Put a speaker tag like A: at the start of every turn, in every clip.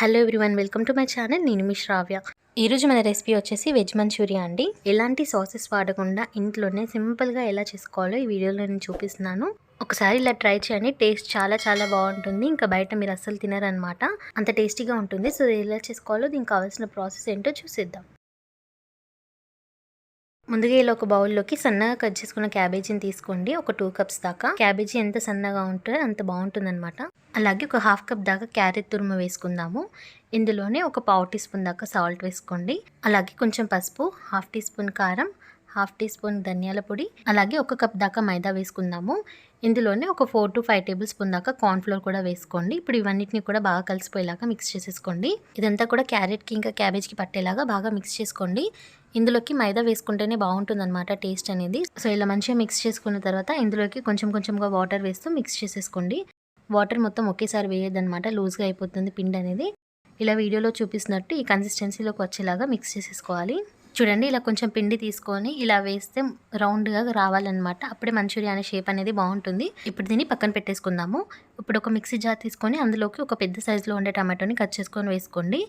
A: Hello everyone welcome to my channel. నేను మీ శ్రావ్య. ఈరోజు మన రెసిపీ వచ్చేసి వెజ్ మంచూరియా అండి. ఎలాంటి సాసెస్ వాడకుండా ఇంట్లోనే సింపుల్గా ఎలా చేసుకోవాలో ఈ వీడియోలో నేను చూపిస్తున్నాను. ఒకసారి ఇలా ట్రై చేయండి. టేస్ట్ చాలా చాలా బాగుంటుంది. ఇంకా బయట మీరు అస్సలు తినరనమాట. అంత టేస్టీగా ఉంటుంది. సో ఎలా చేసుకోవాలో దీనికి కావాల్సిన ప్రాసెస్ ఏంటో చూసేద్దాం. ముందుగా ఇలా ఒక బౌల్లోకి సన్నగా కట్ చేసుకున్న క్యాబేజీని తీసుకోండి. ఒక టూ కప్స్ దాకా. క్యాబేజీ ఎంత సన్నగా ఉంటే అంత బాగుంటుందన్నమాట. అలాగే ఒక హాఫ్ కప్ దాకా క్యారెట్ తురుము వేసుకుందాము. ఇందులోనే ఒక పావు టీ స్పూన్ దాకా సాల్ట్ వేసుకోండి. అలాగే కొంచెం పసుపు హాఫ్ టీ స్పూన్ కారం హాఫ్ టీ స్పూన్ ధనియాల పొడి అలాగే ఒక కప్ దాకా మైదా వేసుకుందాము. ఇందులోనే ఒక four to five tablespoon దాకా కార్న్ఫ్లోర్ కూడా వేసుకోండి. ఇప్పుడు ఇవన్నిటిని కూడా బాగా కలిసిపోయేలాగా మిక్స్ చేసేసుకోండి. ఇదంతా కూడా క్యారెట్కి ఇంకా క్యాబేజ్కి పట్టేలాగా బాగా మిక్స్ చేసుకోండి. ఇందులోకి మైదా వేసుకుంటేనే బాగుంటుంది అనమాట టేస్ట్ అనేది. సో ఇలా మంచిగా మిక్స్ చేసుకున్న తర్వాత ఇందులోకి కొంచెం కొంచెంగా వాటర్ వేస్తూ మిక్స్ చేసేసుకోండి. వాటర్ మొత్తం ఒకేసారి వేయదనమాట లూజ్గా అయిపోతుంది పిండి అనేది. ఇలా వీడియోలో చూపిస్తున్నట్టు ఈ కన్సిస్టెన్సీలోకి వచ్చేలాగా మిక్స్ చేసేసుకోవాలి. చూడండి ఇలా కొంచెం పిండి తీసుకొని ఇలా వేస్తే రౌండ్గా రావాలన్నమాట. అప్పుడే మంచూరియా అనే షేప్ అనేది బాగుంటుంది. ఇప్పుడు దీన్ని పక్కన పెట్టేసుకుందాము. ఇప్పుడు ఒక మిక్సీ జార్ తీసుకొని అందులోకి ఒక పెద్ద సైజులో ఉండే టమాటోని కట్ చేసుకొని వేసుకోండి.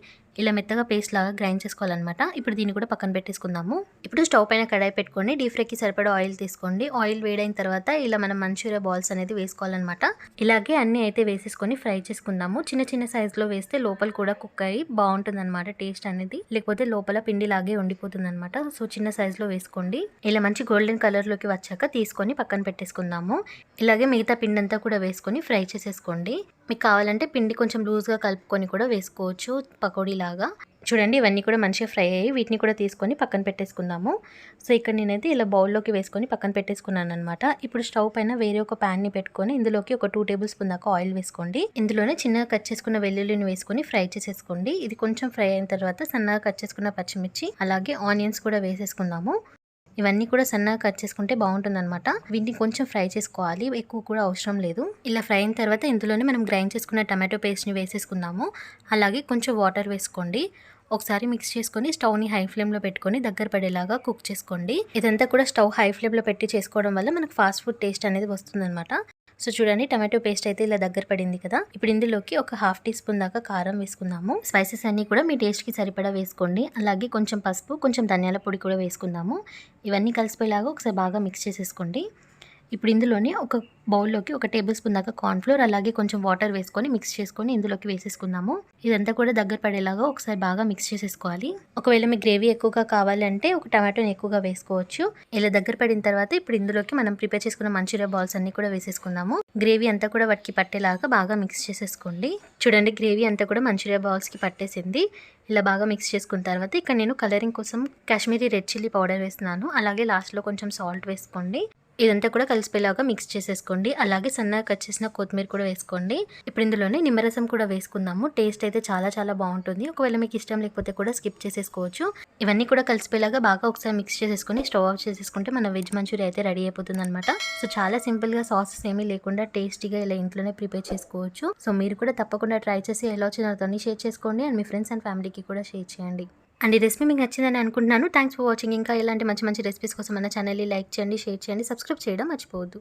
A: ఇలా మెత్తగా పేస్ట్ లాగా గ్రైండ్ చేసుకోవాలన్నమాట. ఇప్పుడు దీన్ని కూడా పక్కన పెట్టేసుకుందాము. ఇప్పుడు స్టవ్ పైన కడాయి పెట్టుకొని డీప్ ఫ్రైకి సరిపడా ఆయిల్ తీసుకోండి. ఆయిల్ వేడైన తర్వాత ఇలా మనం మంచూరియా బాల్స్ అనేది వేసుకోవాలన్నమాట. ఇలాగే అన్ని అయితే వేసేసుకొని ఫ్రై చేసుకుందాము. చిన్న చిన్న సైజులో వేస్తే లోపల కూడా కుక్ అయ్యి బాగుంటుంది టేస్ట్ అనేది. లేకపోతే లోపల పిండి లాగే ఉండిపోతుంది. అనమాట సో చిన్న సైజులో వేసుకోండి. ఇలా మంచి గోల్డెన్ కలర్లోకి వచ్చాక తీసుకొని పక్కన పెట్టేసుకుందాము. ఇలాగే మిగతా పిండి అంతా కూడా వేసుకొని ఫ్రై చేసేసుకోండి. మీకు కావాలంటే పిండి కొంచెం లూజ్గా కలుపుకొని కూడా వేసుకోవచ్చు పకోడీ లాగా చూడండి ఇవన్నీ కూడా మంచిగా ఫ్రై అయ్యి వీటిని కూడా తీసుకొని పక్కన పెట్టేసుకుందాము. సో ఇక్కడ నేనైతే ఇలా బౌల్లోకి వేసుకొని పక్కన పెట్టేసుకున్నాను అనమాట ఇప్పుడు స్టవ్ పైన వేరే ఒక ప్యాన్ని పెట్టుకొని ఇందులోకి ఒక టూ టేబుల్ స్పూన్ దాకా ఆయిల్ వేసుకోండి. ఇందులోనే చిన్నగా కట్ చేసుకున్న వెల్లుల్లిని వేసుకొని ఫ్రై చేసేసుకోండి. ఇది కొంచెం ఫ్రై అయిన తర్వాత సన్నగా కట్ చేసుకున్న పచ్చిమిర్చి అలాగే ఆనియన్స్ కూడా వేసేసుకుందాము. ఇవన్నీ కూడా సన్నగా కట్ చేసుకుంటే బాగుంటుంది అనమాట వీటిని కొంచెం ఫ్రై చేసుకోవాలి. ఎక్కువ కూడా అవసరం లేదు. ఇలా ఫ్రై అయిన తర్వాత ఇందులోనే మనం గ్రైండ్ చేసుకున్న టమాటో పేస్ట్ని వేసేసుకుందాము. అలాగే కొంచెం వాటర్ వేసుకోండి. ఒకసారి మిక్స్ చేసుకొని స్టవ్ని హై ఫ్లేమ్లో పెట్టుకొని దగ్గర పడేలాగా కుక్ చేసుకోండి. ఇదంతా కూడా స్టవ్ హై ఫ్లేమ్లో పెట్టి చేసుకోవడం వల్ల మనకు ఫాస్ట్ ఫుడ్ టేస్ట్ అనేది వస్తుందన్నమాట. సో చూడండి టమాటో పేస్ట్ అయితే ఇలా దగ్గర పడింది కదా. ఇప్పుడు ఇందులోకి ఒక హాఫ్ టీ స్పూన్ దాకా కారం వేసుకుందాము. స్పైసెస్ అన్ని కూడా మీ టేస్ట్కి సరిపడా వేసుకోండి. అలాగే కొంచెం పసుపు కొంచెం ధనియాల పొడి కూడా వేసుకుందాము. ఇవన్నీ కలిసిపోయేలాగా ఒకసారి బాగా మిక్స్ చేసేసుకోండి. ఇప్పుడు ఇందులోనే ఒక బౌల్లోకి ఒక టేబుల్ స్పూన్ దాకా కార్న్ఫ్లోర్ అలాగే కొంచెం వాటర్ వేసుకొని మిక్స్ చేసుకొని ఇందులోకి వేసేసుకుందాము. ఇదంతా కూడా దగ్గర పడేలాగా ఒకసారి బాగా మిక్స్ చేసేసుకోవాలి. ఒకవేళ మీ గ్రేవీ ఎక్కువగా కావాలంటే ఒక టమాటోని ఎక్కువగా వేసుకోవచ్చు. ఇలా దగ్గర పడిన తర్వాత ఇప్పుడు ఇందులోకి మనం ప్రిపేర్ చేసుకున్న మంచూరియా బాల్స్ అన్ని కూడా వేసేసుకుందాము. గ్రేవీ అంతా కూడా వాటికి పట్టేలాగా బాగా మిక్స్ చేసేసుకోండి. చూడండి గ్రేవీ అంతా కూడా మంచూరియా బాల్స్కి పట్టేసింది. ఇలా బాగా మిక్స్ చేసుకున్న తర్వాత ఇక్కడ నేను కలరింగ్ కోసం కాశ్మీరీ రెడ్ చిల్లీ పౌడర్ వేస్తున్నాను. అలాగే లాస్ట్లో కొంచెం సాల్ట్ వేసుకోండి. ఇదంతా కూడా కలిసిపోయేలాగా మిక్స్ చేసేసుకోండి. అలాగే సన్నగా కట్ చేసిన కొత్తిమీర కూడా వేసుకోండి. ఇప్పుడు ఇందులోనే నిమ్మరసం కూడా వేసుకుందాము. టేస్ట్ అయితే చాలా చాలా బాగుంటుంది. ఒకవేళ మీకు ఇష్టం లేకపోతే కూడా స్కిప్ చేసేసుకోవచ్చు. ఇవన్నీ కూడా కలిసిపోయేలాగా బాగా ఒకసారి మిక్స్ చేసేసుకొని స్టవ్ ఆఫ్ చేసేసుకుంటే మన వెజ్ మంచూరియా అయితే రెడీ అయిపోతుంది అనమాట సో చాలా సింపుల్గా సాసెస్ ఏమీ లేకుండా టేస్టీగా ఇలా ఇంట్లోనే ప్రిపేర్ చేసుకోవచ్చు. సో మీరు కూడా తప్పకుండా ట్రై చేసి ఎలా వచ్చిన షేర్ చేసుకోండి. అండ్ మీ ఫ్రెండ్స్ అండ్ ఫ్యామిలీకి కూడా షేర్ చేయండి. అండ్ ఈ రెసిపీ మీకు నచ్చిందని అనుకుంటున్నాను. థ్యాంక్స్ ఫర్ వాచింగ్ ఇంకా ఇలాంటి మంచి మంచి రెసిపీస్ కోసం మన ఛానల్ని లైక్ చేయండి షేర్ చేయండి సబ్స్క్రైబ్ చేయడం మర్చిపోవద్దు.